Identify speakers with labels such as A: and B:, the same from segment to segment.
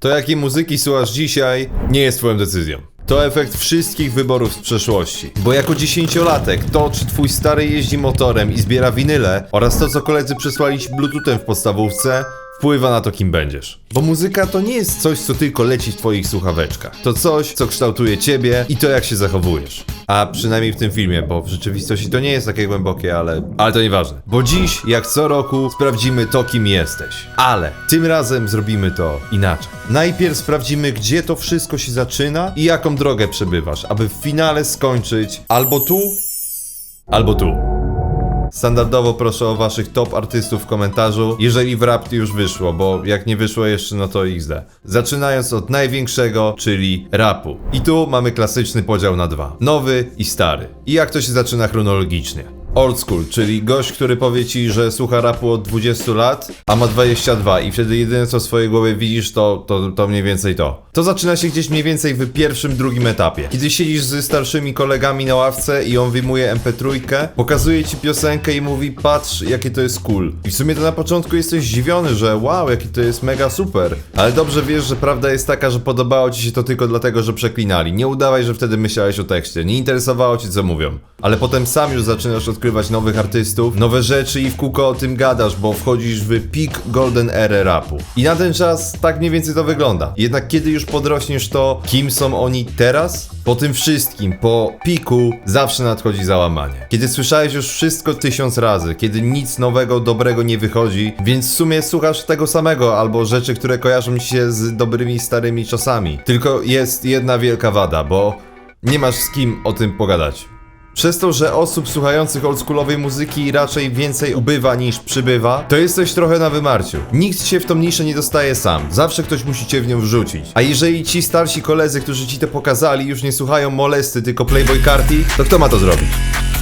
A: To jakiej muzyki słuchasz dzisiaj, nie jest twoją decyzją. To efekt wszystkich wyborów z przeszłości. Bo jako dziesięciolatek, to czy twój stary jeździ motorem i zbiera winyle, oraz to co koledzy przesłali ci bluetoothem w podstawówce, wpływa na to kim będziesz. Bo muzyka to nie jest coś, co tylko leci w twoich słuchaweczkach. To coś, co kształtuje ciebie i to jak się zachowujesz. A przynajmniej w tym filmie, bo w rzeczywistości to nie jest takie głębokie, ale, ale to nieważne. Bo dziś, jak co roku, sprawdzimy to, kim jesteś. Ale tym razem zrobimy to inaczej. Najpierw sprawdzimy, gdzie to wszystko się zaczyna i jaką drogę przebywasz, aby w finale skończyć albo tu, albo tu. Standardowo proszę o waszych top artystów w komentarzu, jeżeli w rap już wyszło, bo jak nie wyszło jeszcze, no to XD. Zaczynając od największego, czyli rapu. I tu mamy klasyczny podział na dwa. Nowy i stary. I jak to się zaczyna chronologicznie. Old school, czyli gość, który powie ci, że słucha rapu od 20 lat, a ma 22 i wtedy jedyne co w swojej głowie widzisz to, to, to mniej więcej to. To zaczyna się gdzieś mniej więcej w pierwszym, drugim etapie. Kiedy siedzisz ze starszymi kolegami na ławce i on wyjmuje mp3, pokazuje ci piosenkę i mówi patrz jakie to jest cool. I w sumie to na początku jesteś zdziwiony, że wow, jaki to jest mega super. Ale dobrze wiesz, że prawda jest taka, że podobało ci się to tylko dlatego, że przeklinali. Nie udawaj, że wtedy myślałeś o tekście. Nie interesowało cię co mówią. Ale potem sam już zaczynasz odkrywać nowych artystów, nowe rzeczy i w kółko o tym gadasz, bo wchodzisz w peak golden era rapu. I na ten czas tak mniej więcej to wygląda. Jednak kiedy już podrośniesz to, kim są oni teraz? Po tym wszystkim, po piku, zawsze nadchodzi załamanie. Kiedy słyszałeś już wszystko tysiąc razy, kiedy nic nowego, dobrego nie wychodzi, więc w sumie słuchasz tego samego albo rzeczy, które kojarzą ci się z dobrymi starymi czasami. Tylko jest jedna wielka wada, bo nie masz z kim o tym pogadać. Przez to, że osób słuchających oldschoolowej muzyki raczej więcej ubywa niż przybywa, to jesteś trochę na wymarciu. Nikt się w tą niszę nie dostaje sam. Zawsze ktoś musi cię w nią wrzucić. A jeżeli ci starsi koledzy, którzy ci to pokazali, już nie słuchają molesty, tylko Playboy Carti, to kto ma to zrobić?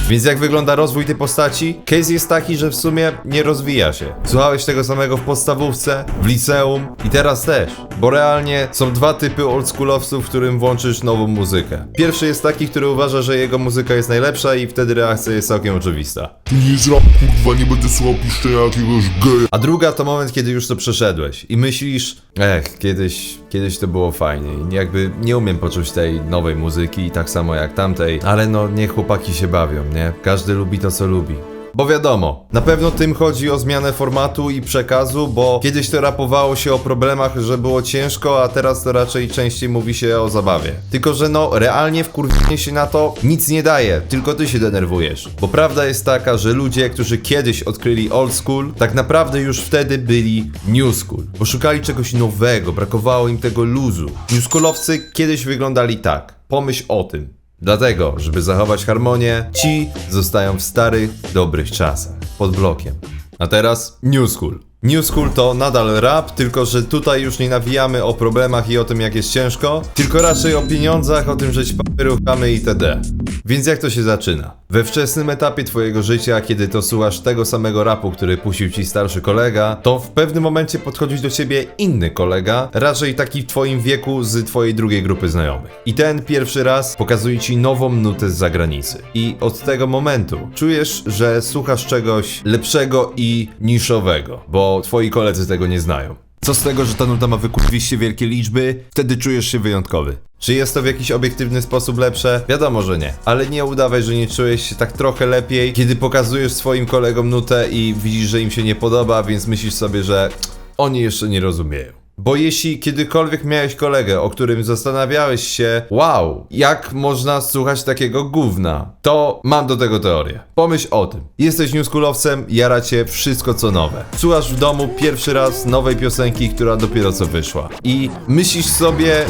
A: Więc jak wygląda rozwój tej postaci? Case jest taki, że w sumie nie rozwija się. Słuchałeś tego samego w podstawówce, w liceum i teraz też. Bo realnie są dwa typy oldschoolowców, w którym włączysz nową muzykę. Pierwszy jest taki, który uważa, że jego muzyka jest najlepsza i wtedy reakcja jest całkiem oczywista.
B: Nie rap, kurwa, nie będę słuchał piszczenia jakiegoś geja.
A: A druga to moment, kiedy już to przeszedłeś i myślisz, ech, kiedyś, kiedyś to było fajnie. Jakby nie umiem poczuć tej nowej muzyki, tak samo jak tamtej, ale no niech chłopaki się bawią, nie? Każdy lubi to, co lubi. Bo wiadomo, na pewno tym chodzi o zmianę formatu i przekazu, bo kiedyś to rapowało się o problemach, że było ciężko, a teraz to raczej częściej mówi się o zabawie. Tylko, że no, realnie wkurwienie się na to nic nie daje, tylko ty się denerwujesz. Bo prawda jest taka, że ludzie, którzy kiedyś odkryli old school, tak naprawdę już wtedy byli new school. Bo szukali czegoś nowego, brakowało im tego luzu. New schoolowcy kiedyś wyglądali tak. Pomyśl o tym. Dlatego, żeby zachować harmonię, ci zostają w starych, dobrych czasach, pod blokiem. A teraz New School. New School to nadal rap, tylko że tutaj już nie nawijamy o problemach i o tym jak jest ciężko, tylko raczej o pieniądzach, o tym, że papiery ruchamy itd. Więc jak to się zaczyna? We wczesnym etapie twojego życia, kiedy to słuchasz tego samego rapu, który puścił ci starszy kolega, to w pewnym momencie podchodzi do ciebie inny kolega, raczej taki w twoim wieku z twojej drugiej grupy znajomych. I ten pierwszy raz pokazuje ci nową nutę z zagranicy. I od tego momentu czujesz, że słuchasz czegoś lepszego i niszowego, bo twoi koledzy tego nie znają. Co z tego, że ta nuta ma wykurwiście wielkie liczby? Wtedy czujesz się wyjątkowy. Czy jest to w jakiś obiektywny sposób lepsze? Wiadomo, że nie. Ale nie udawaj, że nie czujesz się tak trochę lepiej, kiedy pokazujesz swoim kolegom nutę i widzisz, że im się nie podoba, więc myślisz sobie, że oni jeszcze nie rozumieją. Bo jeśli kiedykolwiek miałeś kolegę, o którym zastanawiałeś się, wow, jak można słuchać takiego gówna, to mam do tego teorię. Pomyśl o tym. Jesteś newschoolowcem, jara cię wszystko co nowe. Słuchasz w domu pierwszy raz nowej piosenki, która dopiero co wyszła. I myślisz sobie,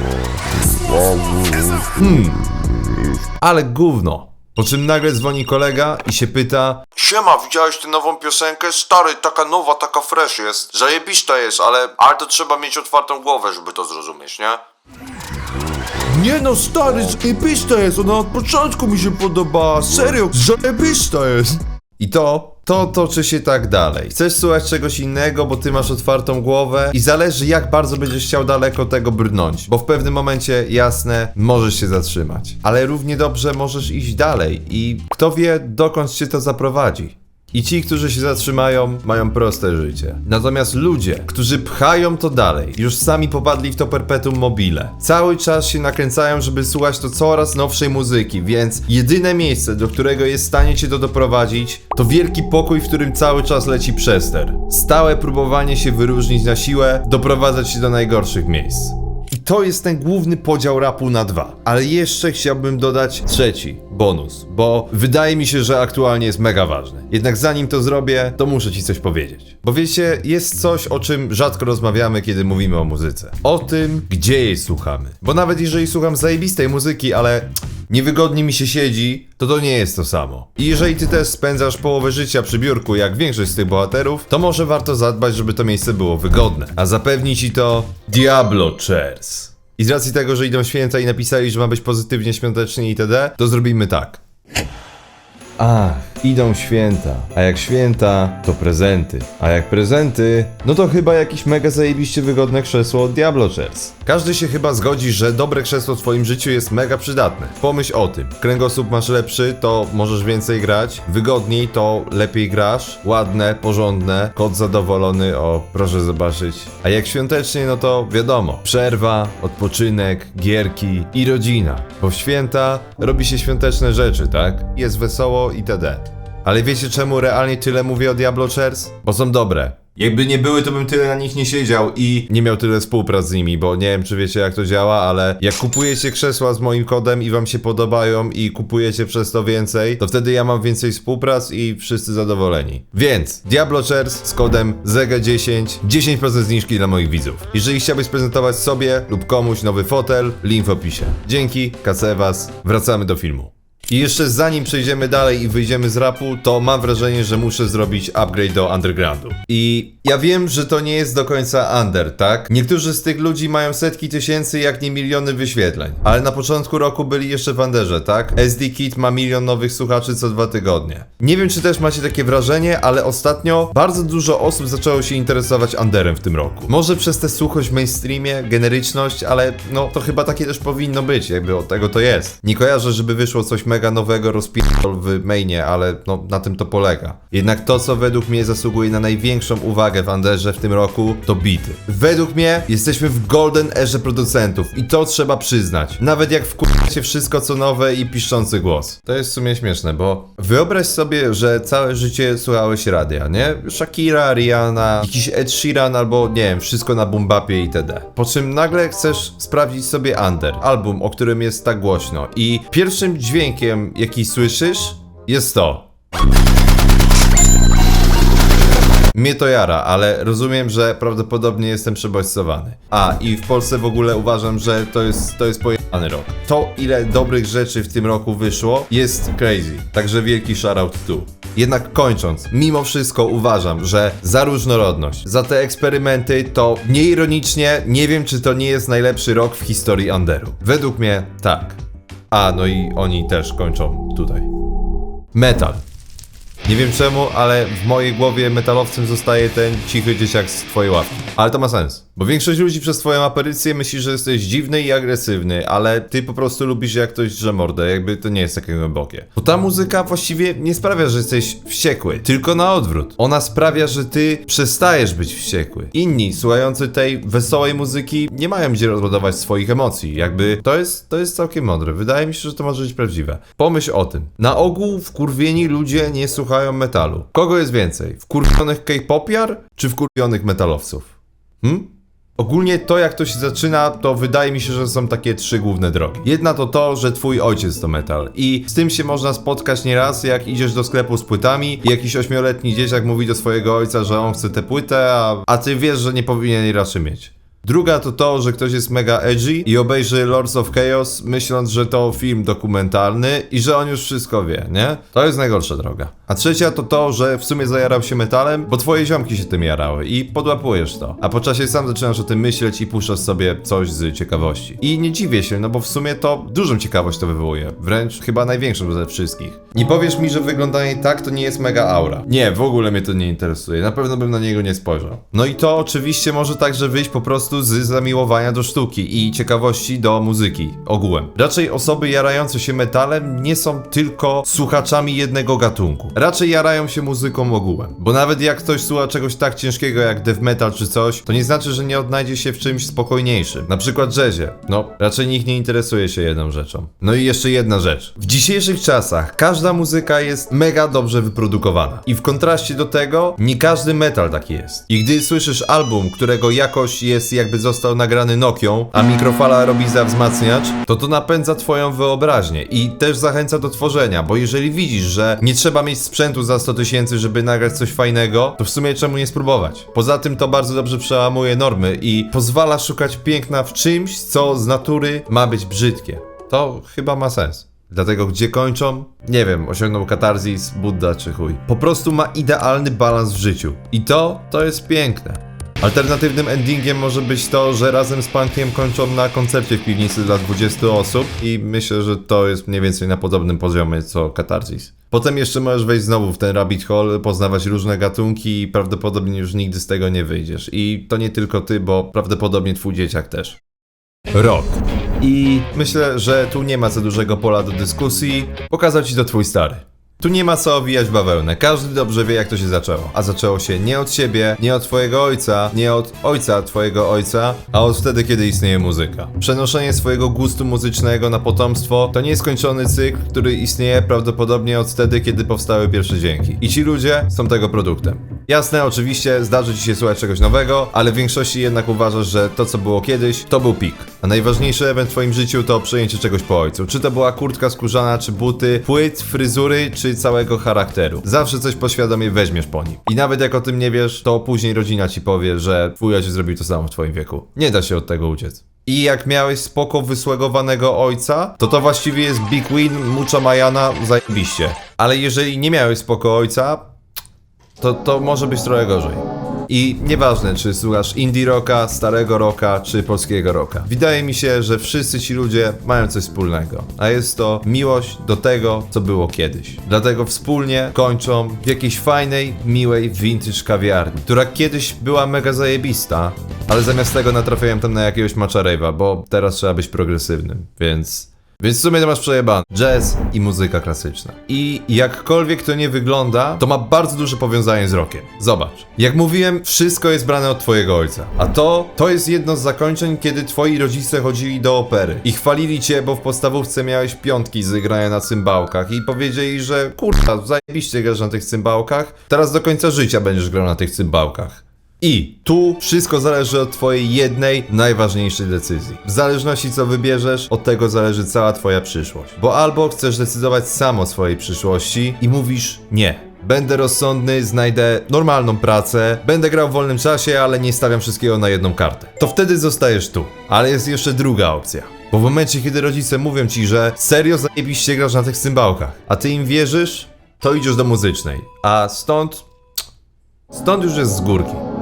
A: hmm, ale gówno. Po czym nagle dzwoni kolega i się pyta
C: Siema, widziałeś tę nową piosenkę? Stary, taka nowa, taka fresh jest. Zajebista jest, ale, ale to trzeba mieć otwartą głowę, żeby to zrozumieć, nie?
B: Nie no, stary, zajebista jest, ona od początku mi się podoba, serio, zajebista jest.
A: I to, to toczy się tak dalej. Chcesz słuchać czegoś innego, bo ty masz otwartą głowę i zależy jak bardzo będziesz chciał daleko tego brnąć, bo w pewnym momencie, jasne, możesz się zatrzymać. Ale równie dobrze możesz iść dalej i kto wie dokąd cię to zaprowadzi. I ci, którzy się zatrzymają, mają proste życie. Natomiast ludzie, którzy pchają to dalej, już sami popadli w to perpetuum mobile. Cały czas się nakręcają, żeby słuchać to coraz nowszej muzyki, więc jedyne miejsce, do którego jest w stanie cię to doprowadzić, to wielki pokój, w którym cały czas leci przester. Stałe próbowanie się wyróżnić na siłę, doprowadzać się do najgorszych miejsc. I to jest ten główny podział rapu na dwa. Ale jeszcze chciałbym dodać trzeci bonus, bo wydaje mi się, że aktualnie jest mega ważny. Jednak zanim to zrobię, to muszę ci coś powiedzieć. Bo wiecie, jest coś, o czym rzadko rozmawiamy, kiedy mówimy o muzyce. O tym, gdzie jej słuchamy. Bo nawet jeżeli słucham zajebistej muzyki, ale niewygodnie mi się siedzi, to to nie jest to samo. I jeżeli ty też spędzasz połowę życia przy biurku, jak większość z tych bohaterów, to może warto zadbać, żeby to miejsce było wygodne. A zapewni ci to Diablo Chairs. I z racji tego, że idą święta i napisali, że ma być pozytywnie świątecznie itd., to zrobimy tak. Ach, idą święta. A jak święta, to prezenty. A jak prezenty, no to chyba jakieś mega zajebiście wygodne krzesło od Diablo Chairs. Każdy się chyba zgodzi, że dobre krzesło w twoim życiu jest mega przydatne. Pomyśl o tym. Kręgosłup masz lepszy, to możesz więcej grać. Wygodniej, to lepiej grasz. Ładne, porządne. Kot zadowolony, o, proszę zobaczyć. A jak świątecznie, no to wiadomo. Przerwa, odpoczynek, gierki i rodzina. Bo w święta robi się świąteczne rzeczy, tak? Jest wesoło itd. Ale wiecie czemu realnie tyle mówię o Diablo Chairs? Bo są dobre. Jakby nie były, to bym tyle na nich nie siedział i nie miał tyle współprac z nimi, bo nie wiem, czy wiecie, jak to działa, ale jak kupujecie krzesła z moim kodem i wam się podobają i kupujecie przez to więcej, to wtedy ja mam więcej współprac i wszyscy zadowoleni. Więc Diablo Chairs z kodem ZEGA10 10% zniżki dla moich widzów. Jeżeli chciałbyś prezentować sobie lub komuś nowy fotel, link w opisie. Dzięki, kacę was, wracamy do filmu. I jeszcze zanim przejdziemy dalej i wyjdziemy z rapu, to mam wrażenie, że muszę zrobić upgrade do undergroundu. I ja wiem, że to nie jest do końca under, tak? Niektórzy z tych ludzi mają setki tysięcy, jak nie miliony wyświetleń. Ale na początku roku byli jeszcze w underze, tak? SD Kit ma milion nowych słuchaczy co dwa tygodnie. Nie wiem, czy też macie takie wrażenie, ale ostatnio bardzo dużo osób zaczęło się interesować underem w tym roku. Może przez tę suchość w mainstreamie, generyczność, ale no to chyba takie też powinno być, jakby od tego to jest. Nie kojarzę, żeby wyszło coś mega nowego rozpierdol w mainie, ale no na tym to polega. Jednak to, co według mnie zasługuje na największą uwagę w Underze w tym roku, to bity. Według mnie jesteśmy w golden erze producentów i to trzeba przyznać. Nawet jak wkurzacie wszystko co nowe i piszczący głos. To jest w sumie śmieszne, bo wyobraź sobie, że całe życie słuchałeś radia, nie? Shakira, Rihanna, jakiś Ed Sheeran albo nie wiem, wszystko na bumbapie itd. Po czym nagle chcesz sprawdzić sobie Under, album, o którym jest tak głośno i pierwszym dźwiękiem, jaki słyszysz, jest to. Mnie to jara, ale rozumiem, że prawdopodobnie jestem przebodźcowany. A, i w Polsce w ogóle uważam, że to jest, to jest pojechany rok. To, ile dobrych rzeczy w tym roku wyszło, jest crazy. Także wielki shoutout tu. Jednak kończąc, mimo wszystko uważam, że za różnorodność, za te eksperymenty, to nieironicznie nie wiem, czy to nie jest najlepszy rok w historii Underu. Według mnie tak. A, no i oni też kończą tutaj. Metal. Nie wiem czemu, ale w mojej głowie metalowcem zostaje ten cichy dzieciak z twojej ławki. Ale to ma sens. Bo większość ludzi przez twoją aparycję myśli, że jesteś dziwny i agresywny, ale ty po prostu lubisz jak ktoś drze mordę, jakby to nie jest takie głębokie. Bo ta muzyka właściwie nie sprawia, że jesteś wściekły, tylko na odwrót. Ona sprawia, że ty przestajesz być wściekły. Inni, słuchający tej wesołej muzyki, nie mają gdzie rozładować swoich emocji. Jakby to jest, to jest całkiem mądre. Wydaje mi się, że to może być prawdziwe. Pomyśl o tym. Na ogół wkurwieni ludzie nie słuchają metalu. Kogo jest więcej? Wkurwionych K-popiar czy wkurwionych metalowców? Hmm? Ogólnie to jak to się zaczyna, to wydaje mi się, że są takie trzy główne drogi. Jedna to to, że twój ojciec to metal i z tym się można spotkać nieraz, jak idziesz do sklepu z płytami i jakiś ośmioletni dzieciak mówi do swojego ojca, że on chce tę płytę, a, a ty wiesz, że nie powinien jej raczej mieć. Druga to to, że ktoś jest mega edgy i obejrzy Lords of Chaos, myśląc, że to film dokumentalny i że on już wszystko wie, nie? To jest najgorsza droga. A trzecia to to, że w sumie zajarał się metalem, bo twoje ziomki się tym jarały i podłapujesz to. A po czasie sam zaczynasz o tym myśleć i puszczasz sobie coś z ciekawości. I nie dziwię się, no bo w sumie to dużą ciekawość to wywołuje. Wręcz chyba największą ze wszystkich. Nie powiesz mi, że wyglądanie tak to nie jest mega aura. Nie, w ogóle mnie to nie interesuje. Na pewno bym na niego nie spojrzał. No i to oczywiście może także wyjść po prostu z zamiłowania do sztuki i ciekawości do muzyki ogółem. Raczej osoby jarające się metalem nie są tylko słuchaczami jednego gatunku. Raczej jarają się muzyką ogółem. Bo nawet jak ktoś słucha czegoś tak ciężkiego jak death metal czy coś, to nie znaczy, że nie odnajdzie się w czymś spokojniejszym. Na przykład jazzie. No, raczej nikt nie interesuje się jedną rzeczą. No i jeszcze jedna rzecz. W dzisiejszych czasach każda muzyka jest mega dobrze wyprodukowana. I w kontraście do tego, nie każdy metal taki jest. I gdy słyszysz album, którego jakość jest jakby został nagrany Nokią, a mikrofala robi za wzmacniacz, to to napędza twoją wyobraźnię i też zachęca do tworzenia, bo jeżeli widzisz, że nie trzeba mieć sprzętu za 100 tysięcy, żeby nagrać coś fajnego, to w sumie czemu nie spróbować? Poza tym to bardzo dobrze przełamuje normy i pozwala szukać piękna w czymś, co z natury ma być brzydkie. To chyba ma sens. Dlatego gdzie kończą? Nie wiem, osiągnął katarzis, Buddha czy chuj. Po prostu ma idealny balans w życiu. I to, to jest piękne. Alternatywnym endingiem może być to, że razem z Punkiem kończą na koncercie w piwnicy dla 20 osób i myślę, że to jest mniej więcej na podobnym poziomie co Katarzis. Potem jeszcze możesz wejść znowu w ten rabbit hole, poznawać różne gatunki i prawdopodobnie już nigdy z tego nie wyjdziesz. I to nie tylko ty, bo prawdopodobnie twój dzieciak też. Rok. I myślę, że tu nie ma za dużego pola do dyskusji. Pokazał ci to twój stary. Tu nie ma co owijać bawełnę, każdy dobrze wie jak to się zaczęło. A zaczęło się nie od siebie, nie od twojego ojca, nie od ojca twojego ojca, a od wtedy, kiedy istnieje muzyka. Przenoszenie swojego gustu muzycznego na potomstwo to nieskończony cykl, który istnieje prawdopodobnie od wtedy, kiedy powstały pierwsze dźwięki. I ci ludzie są tego produktem. Jasne, oczywiście zdarzy ci się słuchać czegoś nowego, ale w większości jednak uważasz, że to co było kiedyś, to był pik. A najważniejszy event w twoim życiu to przejęcie czegoś po ojcu. Czy to była kurtka skórzana, czy buty, płyt, fryzury, czy całego charakteru. Zawsze coś poświadomie weźmiesz po nim. I nawet jak o tym nie wiesz, to później rodzina ci powie, że twój ojciec zrobił to samo w twoim wieku. Nie da się od tego uciec. I jak miałeś spoko wysłegowanego ojca, to to właściwie jest big win, mucha Majana, zajebiście. Ale jeżeli nie miałeś spoko ojca, to, to może być trochę gorzej. I nieważne, czy słuchasz indie rocka, starego rocka, czy polskiego rocka. Wydaje mi się, że wszyscy ci ludzie mają coś wspólnego, a jest to miłość do tego, co było kiedyś. Dlatego wspólnie kończą w jakiejś fajnej, miłej vintage kawiarni, która kiedyś była mega zajebista, ale zamiast tego natrafiałem tam na jakiegoś maczarewa, bo teraz trzeba być progresywnym, więc... Więc w sumie to masz przejebane. Jazz i muzyka klasyczna. I jakkolwiek to nie wygląda, to ma bardzo duże powiązanie z rockiem. Zobacz. Jak mówiłem, wszystko jest brane od twojego ojca. A to, to jest jedno z zakończeń, kiedy twoi rodzice chodzili do opery. I chwalili cię, bo w podstawówce miałeś piątki z grania na cymbałkach. I powiedzieli, że kurwa, zajebiście grasz na tych cymbałkach. Teraz do końca życia będziesz grał na tych cymbałkach. I tu wszystko zależy od Twojej jednej, najważniejszej decyzji. W zależności co wybierzesz, od tego zależy cała Twoja przyszłość. Bo albo chcesz decydować sam o swojej przyszłości i mówisz nie. Będę rozsądny, znajdę normalną pracę, będę grał w wolnym czasie, ale nie stawiam wszystkiego na jedną kartę. To wtedy zostajesz tu. Ale jest jeszcze druga opcja. Bo w momencie, kiedy rodzice mówią ci, że serio zajebiście grasz na tych cymbałkach, a ty im wierzysz, to idziesz do muzycznej. A stąd... Stąd już jest z górki.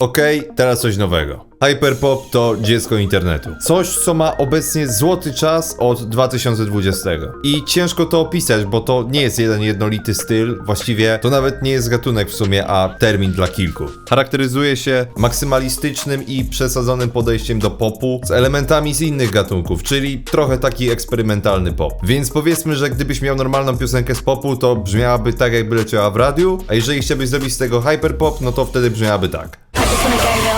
A: Okej, teraz coś nowego. Hyperpop to dziecko internetu. Coś, co ma obecnie złoty czas od 2020. I ciężko to opisać, bo to nie jest jeden jednolity styl, właściwie to nawet nie jest gatunek w sumie, a termin dla kilku. Charakteryzuje się maksymalistycznym i przesadzonym podejściem do popu z elementami z innych gatunków, czyli trochę taki eksperymentalny pop. Więc powiedzmy, że gdybyś miał normalną piosenkę z popu, to brzmiałaby tak jakby leciała w radiu, a jeżeli chciałbyś zrobić z tego hyperpop, no to wtedy brzmiałaby tak.
D: I just wanna go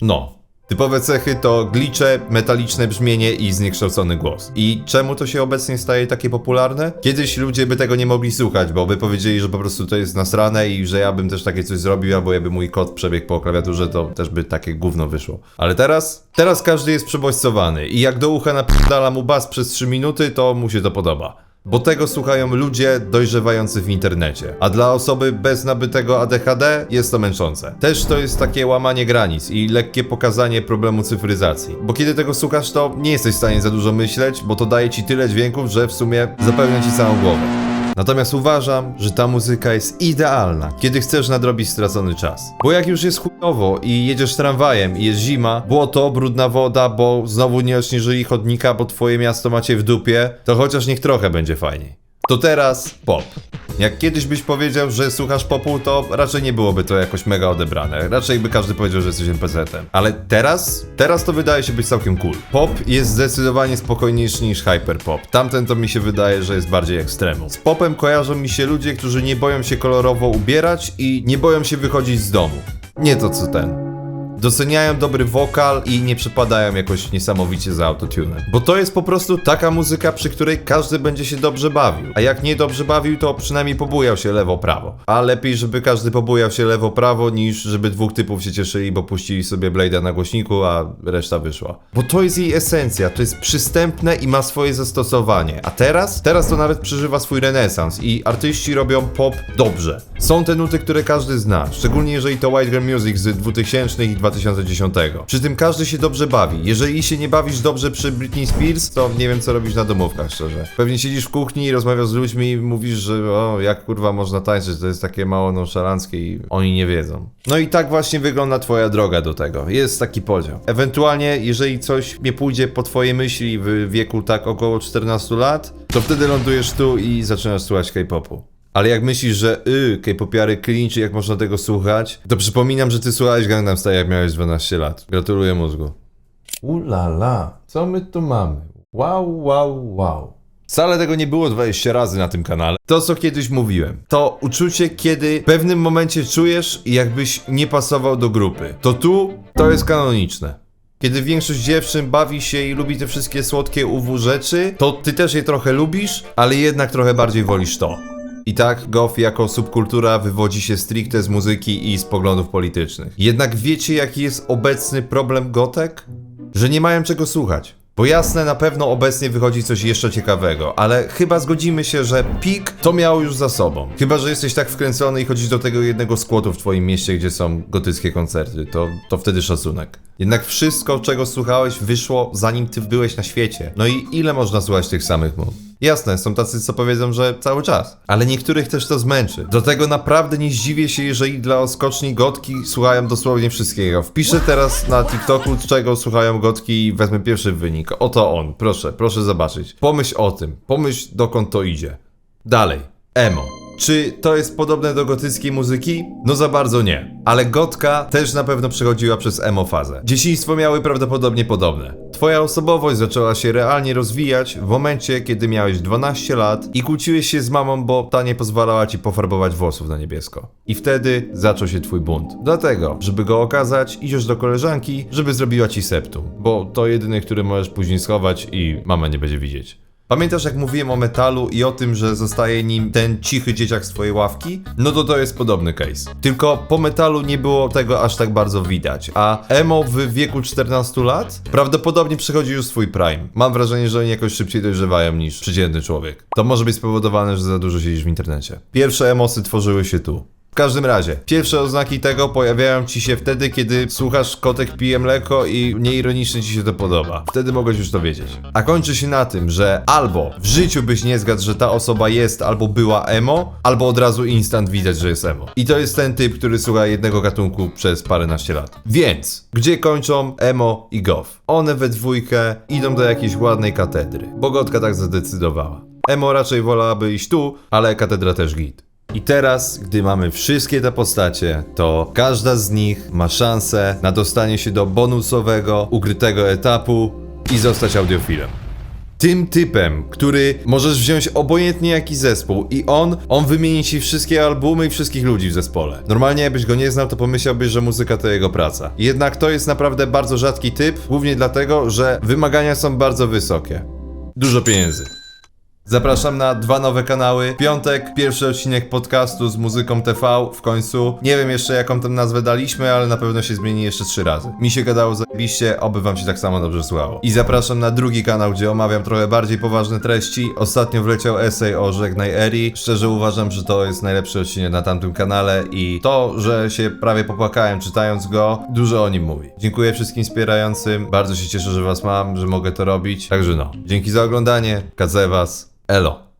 A: No. Typowe cechy to glicze, metaliczne brzmienie i zniekształcony głos. I czemu to się obecnie staje takie popularne? Kiedyś ludzie by tego nie mogli słuchać, bo by powiedzieli, że po prostu to jest nasrane i że ja bym też takie coś zrobił, albo jakby mój kot przebiegł po klawiaturze, to też by takie gówno wyszło. Ale teraz? Teraz każdy jest przebodźcowany i jak do ucha napierdala mu bas przez 3 minuty, to mu się to podoba. Bo tego słuchają ludzie dojrzewający w internecie. A dla osoby bez nabytego ADHD jest to męczące. Też to jest takie łamanie granic i lekkie pokazanie problemu cyfryzacji. Bo kiedy tego słuchasz, to nie jesteś w stanie za dużo myśleć, bo to daje ci tyle dźwięków, że w sumie zapełnia ci całą głowę. Natomiast uważam, że ta muzyka jest idealna, kiedy chcesz nadrobić stracony czas. Bo jak już jest chujowo i jedziesz tramwajem i jest zima, błoto, brudna woda, bo znowu nie ośnieżyli chodnika, bo twoje miasto macie w dupie, to chociaż niech trochę będzie fajniej. To teraz pop. Jak kiedyś byś powiedział, że słuchasz popu, to raczej nie byłoby to jakoś mega odebrane. Raczej by każdy powiedział, że jesteś NPC-tem. Ale teraz? Teraz to wydaje się być całkiem cool. Pop jest zdecydowanie spokojniejszy niż hyperpop. Tamten to mi się wydaje, że jest bardziej ekstremum. Z popem kojarzą mi się ludzie, którzy nie boją się kolorowo ubierać i nie boją się wychodzić z domu. Nie to co ten. Doceniają dobry wokal i nie przepadają jakoś niesamowicie za autotune. Bo to jest po prostu taka muzyka, przy której każdy będzie się dobrze bawił. A jak nie dobrze bawił, to przynajmniej pobujał się lewo-prawo. A lepiej, żeby każdy pobujał się lewo-prawo, niż żeby dwóch typów się cieszyli, bo puścili sobie Blade'a na głośniku, a reszta wyszła. Bo to jest jej esencja, to jest przystępne i ma swoje zastosowanie. A teraz? Teraz to nawet przeżywa swój renesans i artyści robią pop dobrze. Są te nuty, które każdy zna, szczególnie jeżeli to White Girl Music z 2000 i 2010. Przy tym każdy się dobrze bawi. Jeżeli się nie bawisz dobrze przy Britney Spears, to nie wiem co robić na domówkach, szczerze. Pewnie siedzisz w kuchni i rozmawiasz z ludźmi i mówisz, że o, jak kurwa można tańczyć, to jest takie mało nonszalanckie i oni nie wiedzą. No i tak właśnie wygląda twoja droga do tego. Jest taki podział. Ewentualnie, jeżeli coś nie pójdzie po twojej myśli w wieku tak około 14 lat, to wtedy lądujesz tu i zaczynasz słuchać K-popu. Ale jak myślisz, że y, K-popiary cringe, jak można tego słuchać, to przypominam, że ty słuchałeś Gangnam Style jak miałeś 12 lat. Gratuluję mózgu. Ulala, co my tu mamy? Wow, wow, wow. Wcale tego nie było 20 razy na tym kanale. To, co kiedyś mówiłem. To uczucie, kiedy w pewnym momencie czujesz, jakbyś nie pasował do grupy. To tu, to jest kanoniczne. Kiedy większość dziewczyn bawi się i lubi te wszystkie słodkie UW rzeczy, to ty też je trochę lubisz, ale jednak trochę bardziej wolisz to. I tak goth jako subkultura wywodzi się stricte z muzyki i z poglądów politycznych. Jednak wiecie jaki jest obecny problem gotek? Że nie mają czego słuchać. Bo jasne, na pewno obecnie wychodzi coś jeszcze ciekawego, ale chyba zgodzimy się, że pik to miał już za sobą. Chyba, że jesteś tak wkręcony i chodzisz do tego jednego skłotu w twoim mieście, gdzie są gotyckie koncerty, to, to wtedy szacunek. Jednak wszystko, czego słuchałeś, wyszło zanim ty byłeś na świecie. No i ile można słuchać tych samych mów? Jasne, są tacy, co powiedzą, że cały czas. Ale niektórych też to zmęczy. Do tego naprawdę nie zdziwię się, jeżeli dla oskoczni gotki słuchają dosłownie wszystkiego. Wpiszę teraz na TikToku, czego słuchają gotki i wezmę pierwszy wynik. Oto on, proszę, proszę zobaczyć. Pomyśl o tym, pomyśl dokąd to idzie. Dalej, emo. Czy to jest podobne do gotyckiej muzyki? No za bardzo nie. Ale gotka też na pewno przechodziła przez emo fazę. Dzieciństwo miały prawdopodobnie podobne. Twoja osobowość zaczęła się realnie rozwijać w momencie, kiedy miałeś 12 lat i kłóciłeś się z mamą, bo ta nie pozwalała ci pofarbować włosów na niebiesko. I wtedy zaczął się twój bunt. Dlatego, żeby go okazać, idziesz do koleżanki, żeby zrobiła ci septum. Bo to jedyny, który możesz później schować i mama nie będzie widzieć. Pamiętasz jak mówiłem o metalu i o tym, że zostaje nim ten cichy dzieciak z twojej ławki? No to to jest podobny case. Tylko po metalu nie było tego aż tak bardzo widać, a emo w wieku 14 lat prawdopodobnie przechodzi już swój prime. Mam wrażenie, że oni jakoś szybciej dojrzewają niż przeciętny człowiek. To może być spowodowane, że za dużo siedzisz w internecie. Pierwsze emosy tworzyły się tu. Każdym razie, pierwsze oznaki tego pojawiają ci się wtedy, kiedy słuchasz kotek pije mleko i nieironicznie ci się to podoba. Wtedy mogłeś już to wiedzieć. A kończy się na tym, że albo w życiu byś nie zgadł, że ta osoba jest albo była emo, albo od razu instant widać, że jest emo. I to jest ten typ, który słucha jednego gatunku przez paręnaście lat. Więc, gdzie kończą emo i goth? One we dwójkę idą do jakiejś ładnej katedry. Bogotka tak zadecydowała. Emo raczej wolałaby iść tu, ale katedra też git. I teraz, gdy mamy wszystkie te postacie, to każda z nich ma szansę na dostanie się do bonusowego, ukrytego etapu i zostać audiofilem. Tym typem, który możesz wziąć obojętnie jaki zespół i on, on wymieni ci wszystkie albumy i wszystkich ludzi w zespole. Normalnie jakbyś go nie znał, to pomyślałbyś, że muzyka to jego praca. Jednak to jest naprawdę bardzo rzadki typ, głównie dlatego, że wymagania są bardzo wysokie. Dużo pieniędzy. Zapraszam na dwa nowe kanały. Piątek, pierwszy odcinek podcastu z muzyką TV w końcu. Nie wiem jeszcze jaką tam nazwę daliśmy, ale na pewno się zmieni jeszcze trzy razy. Mi się gadało zajebiście, oby wam się tak samo dobrze słuchało. I zapraszam na drugi kanał, gdzie omawiam trochę bardziej poważne treści. Ostatnio wleciał esej o Żegnaj Eri. Szczerze uważam, że to jest najlepszy odcinek na tamtym kanale i to, że się prawie popłakałem czytając go, dużo o nim mówi. Dziękuję wszystkim wspierającym. Bardzo się cieszę, że was mam, że mogę to robić. Także no, dzięki za oglądanie. Kadzę was. Alors,